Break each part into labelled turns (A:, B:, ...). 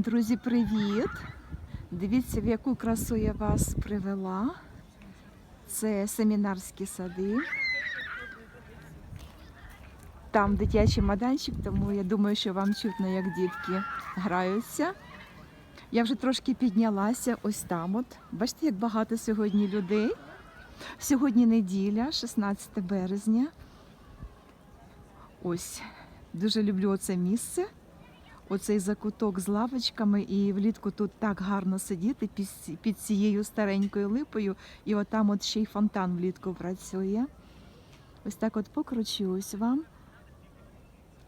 A: Друзі, привіт! Дивіться, в яку красу я вас привела. Це семінарські сади. Там дитячий майданчик, тому я думаю, що вам чутно, як дітки граються. Я вже трошки піднялася ось там. От. Бачите, як багато сьогодні людей. Сьогодні неділя, 16 березня. Ось, дуже люблю це місце. Оцей закуток з лавочками, і влітку тут так гарно сидіти під, цією старенькою липою, і отам от ще й фонтан влітку працює. Ось так от покручусь вам.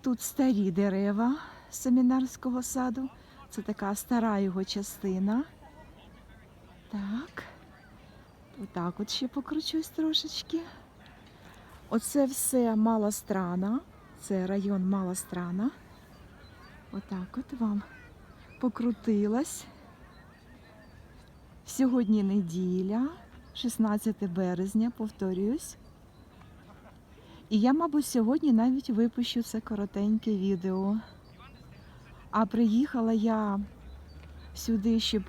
A: Тут старі дерева семінарського саду. Це така стара його частина. Так. Отак от ще покручусь трошечки. Оце все Мала Страна. Це район Мала Страна. Отак от вам покрутилась. Сьогодні неділя, 16 березня, повторююсь. І я, мабуть, сьогодні навіть випущу це коротеньке відео. А приїхала я сюди, щоб,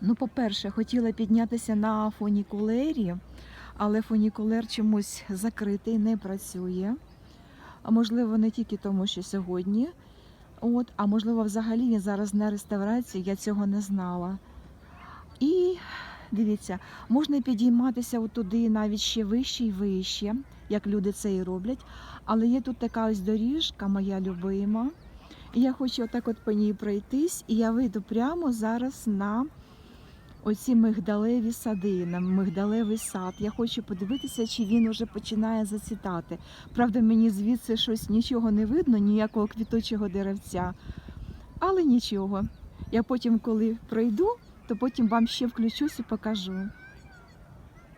A: ну, по-перше, хотіла піднятися на фунікулері, але фунікулер чомусь закритий, не працює. А можливо, не тільки тому, що сьогодні. От, а можливо, взагалі він зараз на реставрації, я цього не знала. І дивіться, можна підійматися туди навіть ще вище і вище, як люди це і роблять. Але є тут така ось доріжка, моя любима. І я хочу отак от по ній пройтись, і я вийду прямо зараз на оці мигдалеві сади, на мигдалевий сад. Я хочу подивитися, чи він уже починає зацвітати. Правда, мені звідси щось нічого не видно, ніякого квіточого деревця. Але нічого. Я потім, коли пройду, то потім вам ще включусь і покажу.